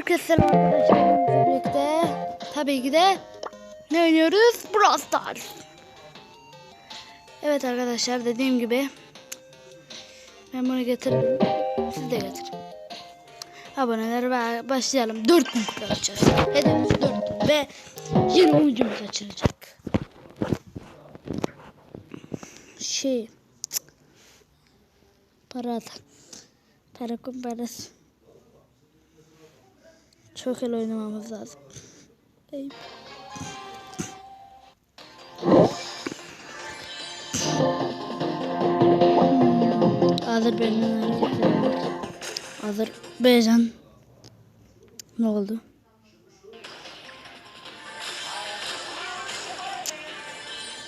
Herkese selam arkadaşlar. Birlikte tabii ki de ne oynuyoruz? Brawl Stars. Evet arkadaşlar dediğim gibi ben bunu getiririm. Siz de getirin. Aboneler ve başlayalım. 4000 kupa açacağız. Hedefimiz 4000 ve 20 oyuncumuz açılacak. Şey para at. Para kumparası. Çok el oynamamız lazım. Ey. Azerbaycan. Azerbaycan. Ne oldu?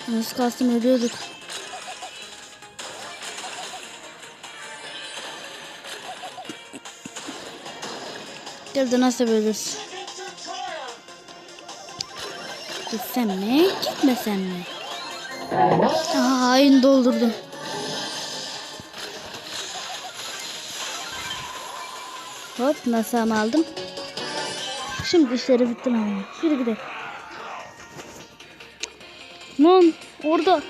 Nasıl kalsın ölüyorduk. Gel nasıl bölürsün? Gitsem mi? Gitmesem mi? Aha hain doldurdum. Hop nasıl ama aldım. Şimdi işleri bitti ama. Yürü gidelim. Lan orada.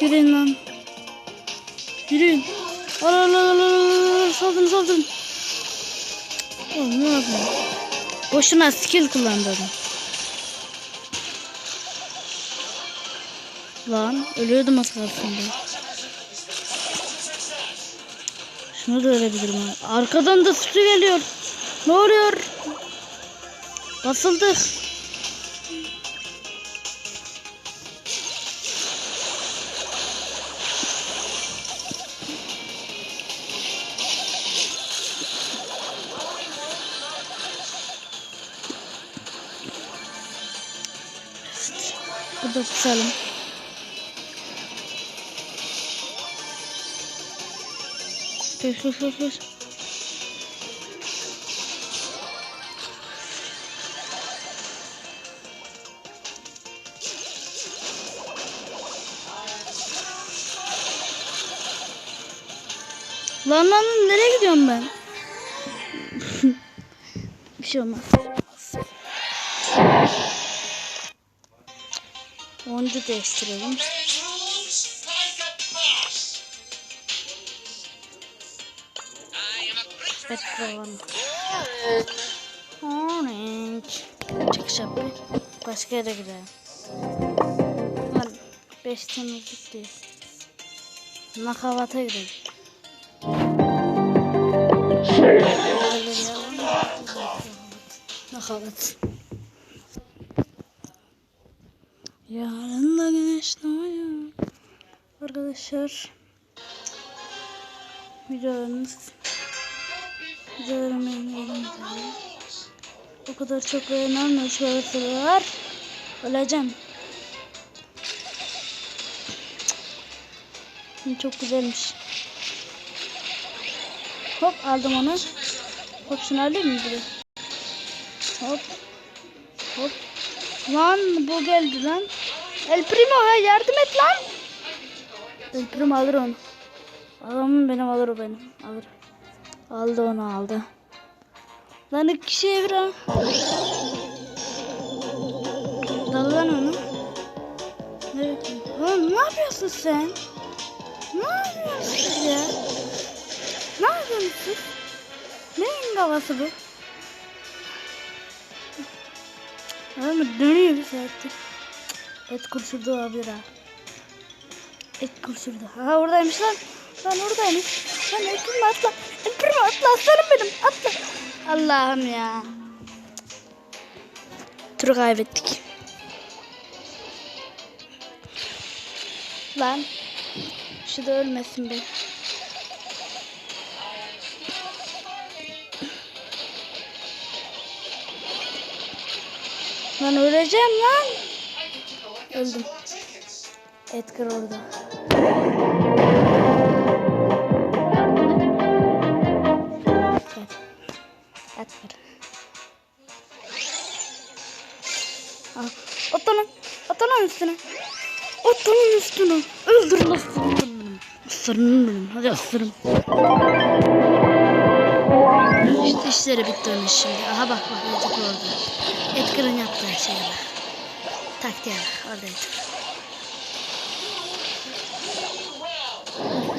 Yürüyün lan. Yürüyün. Al al al al saldırın saldırın. Ne yapayım? Boşuna skill kullandı adam. Lan ölüyordum ben. Şunu da ölebilirim. Arkadan da su geliyor. Ne oluyor? Basıldık. Kusalım. Koş koş koş koş. Lan lan lan, nereye gidiyorum ben? Bir şey olmaz. Oncu değiştirelim. Bakalım. Orange. Çıkış yapayım. Başka yere gidelim. Lan 5 temizlik değil. Nakavata gidelim. Nakavat. Yarın da güneş doğuyor. Arkadaşlar videolarımız videolarımı yayınlayalım. O kadar çok beğenilmiyor şu aralar. Öleceğim. Çok güzelmiş. Hop aldım onu. Hop şunu alayım mı? Hop. Hop. Lan bu geldi lan. El Primo ya yardım et lan. El Primo alır onu. Adamım benim alır o benim. Alır. Aldı onu aldı. Lan iki kişiye bir lan onu. Evet. Lan ne yapıyorsun sen? Ne yapıyorsun ya? Ne yapıyorsun? Neyin kafası bu? Ama dönüyor bir saattir. Et kurşurdu abi ha. Et kurşurdu. Ha oradaymış lan. Lan oradaymış. Lan etimi atla. Etimi atla aslanım benim. Atla. Allah'ım ya. Turu kaybettik. Lan. Şu da ölmesin be. Lan öleceğim lan. Öldüm. Edgar orada. Edgar. At onun. At onun üstüne. At onun üstüne. Öldür lan benim. Hadi aslanım. İşte İşleri bitti onun şimdi. Aha bak bak Edgar orada. Edgar'ın yaptığı şeye bak. Taktiğe bak orada Edgar.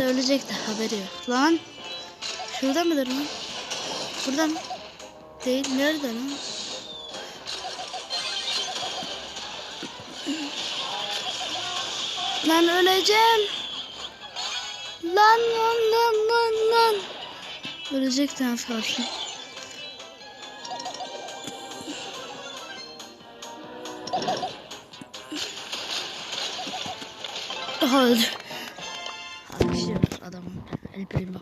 Ölecek de haberi yok. Lan. Şurada mıdır lan? Burada mı? Değil. Nerede lan? Lan öleceğim. Lan lan lan lan lan. Ölecekti az kalsın. Daha öldü. Alkışlıyoruz adamı. El primo.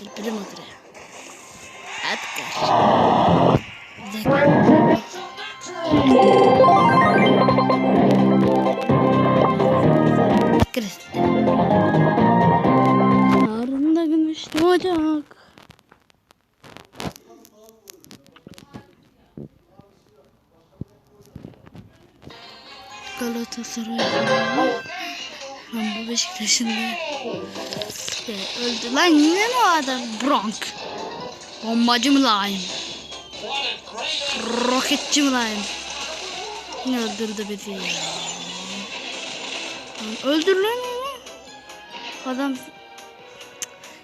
El primo dire. Edgar. Galatasaray. Lan bu Beşiktaş'ın. İşte öldü. Lan yine mi o adam? Bronk. Bombacı mı lan? Roketçi mi lan? Yine öldürdü bizi ya. Öldür. Adam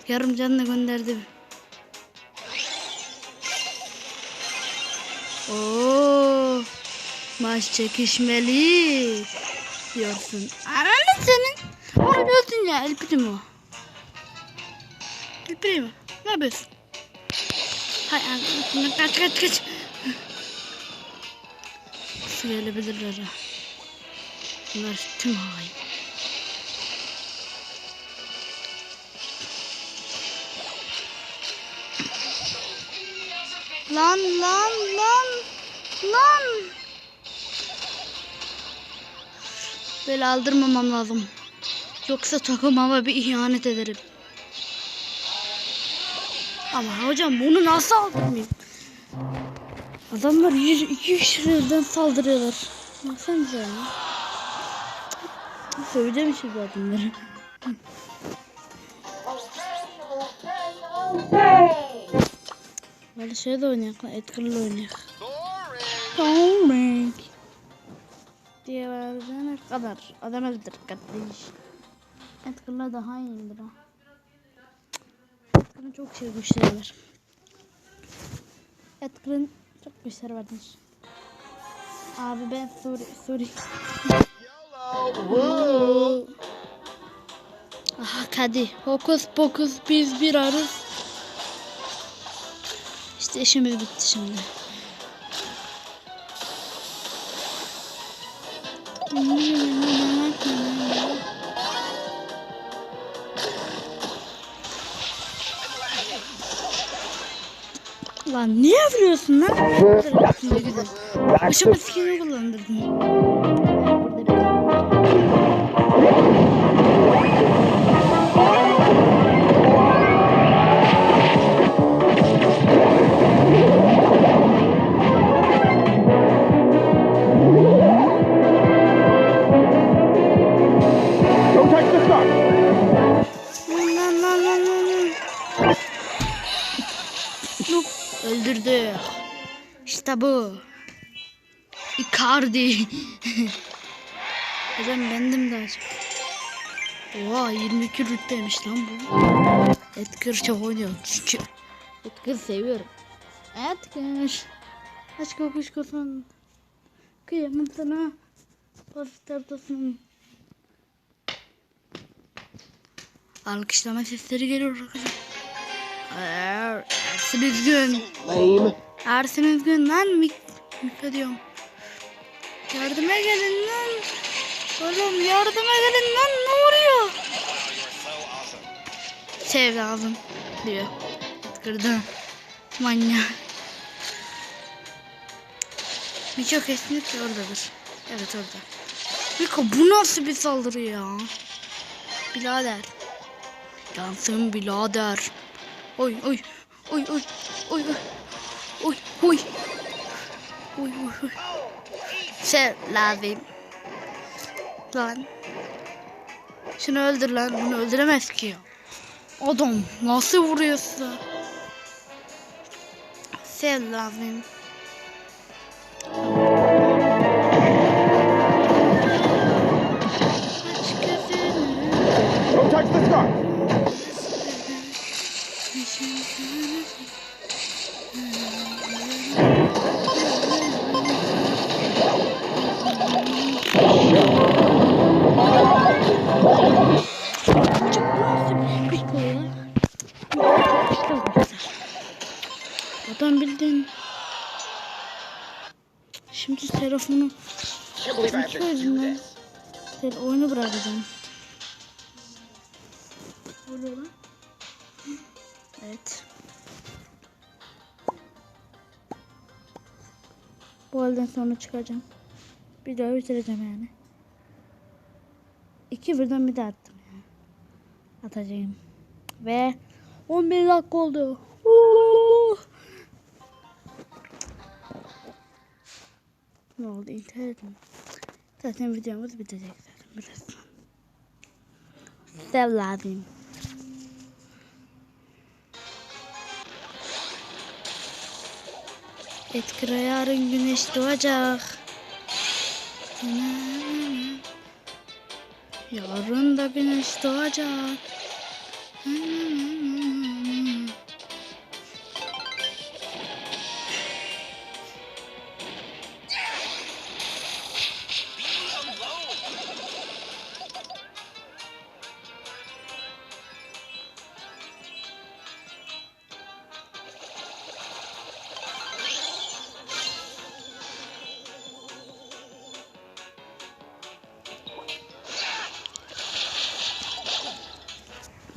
yarım canını gönderdi. Oo, maç çekişmeli diyorsun. Ananı senin. Onu gördün ya El Primo. El Primo. Ne yapıyorsun? Hay anasını kaç kaç kaç. Su gelebilirler ha. Bunlar tüm hain. Lan lan lan lan. Böyle aldırmamam lazım. Yoksa takımıma bir ihanet ederim. Ama hocam bunu nasıl aldırmayayım? Adamlar 100 2 kişilerden saldırıyorlar. Baksanıza ya. Söyleyeceğim şimdi adamları. Böyle şey de oynayak lan. Edgar'la oynayak. Boring. Diye ne kadar. Adam öldür kardeş. Edgar'la daha iyidir ha. Edgar'ın çok şey var. Edgar'ın çok güçleri vardır. Abi ben sorry sorry. Aha hadi. Hokus pokus biz bir arız. İşte işimiz bitti şimdi. Lan niye vuruyorsun lan? Başıma sikini kullandırdın. Hocam bendim daha çok. Oha 22 rütbeymiş lan bu. Edgar çok oynuyor çünkü. Edgar seviyorum. Edgar. Aşk kokuşkosun. Kıyamam sana. Pastartasın. Alkışlama sesleri geliyor arkadaşlar. Er- Ersin Üzgün. Ersin Üzgün lan mik mikro diyorum. Yardıma gelin lan. Oğlum yardıma gelin lan ne oluyor? vuruyor? Sevdalım diyor. Kırdım. Manyak. Miko kesinlikle oradadır. Evet orada. Miko bu nasıl bir saldırı ya? Bilader. Yansın bilader. Oy oy. Oy oy. Oy oy. Oy oy. Oy oy oy. Şey lazım. Lan. Şunu öldür lan. Bunu öldüremez ki ya. Adam nasıl vuruyorsa. Sev lazım. Don't touch the scarf. Adam bildin. Şimdi telefonu yüzünden this. tel oyunu bırakacağım. Oluyor lan. Evet. Bu halden sonra çıkacağım. Bir daha bitireceğim yani. İki birden bir de attım ya. Atacağım. Ve 11 dakika oldu. Uuu. Ne oldu internetim? Zaten videomuz bitecek zaten birazdan. Sevladım. Etkira yarın güneş doğacak. Yarın da güneş doğacak.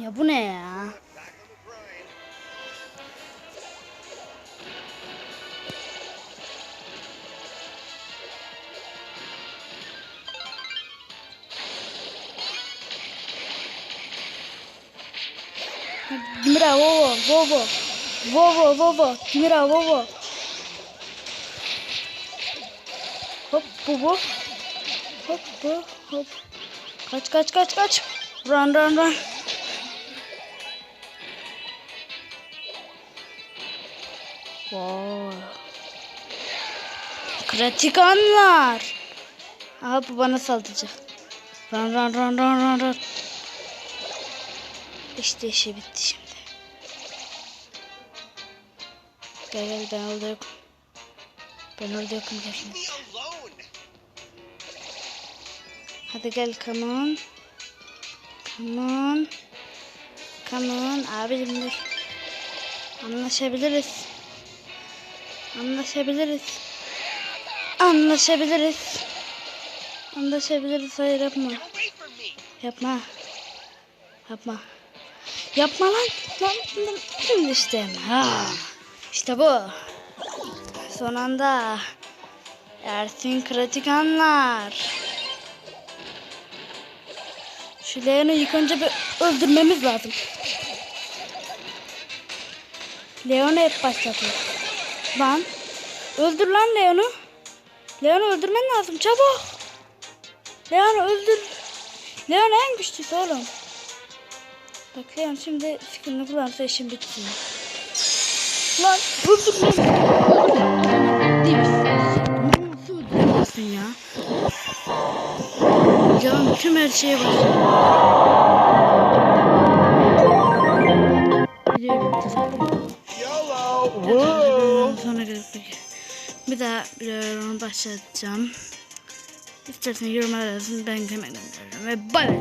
Ya bu ne ya? Dimira vovo vovo vovo vovo Dimira vovo Hop bu. Hop bu hop. Kaç kaç kaç kaç. Run run run Vay. Kritik anlar. Aha bu bana saldıracak. Run run run run run run. İşte işi bitti şimdi. Gel gel ben orada yokum. Ben orada yokum gel şimdi. Hadi gel come on. Come on. Come on. Abicim dur. Anlaşabiliriz. Anlaşabiliriz. Anlaşabiliriz. Anlaşabiliriz. Hayır yapma. Yapma. Yapma. Yapma lan. Lan. Şimdi işte. Ha. İşte bu. Son anda. Ersin kritik anlar. Şu Leon'u ilk önce bir öldürmemiz lazım. Leon'u hep başlatıyor. Lan. Öldür lan Leon'u. Leon'u öldürmen lazım çabuk. Leon'u öldür. Leon en güçlüsü oğlum. Bak Leon şimdi skinini kullanırsa işim bitsin. Lan öldür lan. Nasıl öldüremezsin ya? Leon tüm her şeye basıyor. Biliyorum Woo! Sonra görüşmek. Bir daha bir daha başlatacağım. İstersen yorumlar yazın ben hemen gönderirim ve bay bay.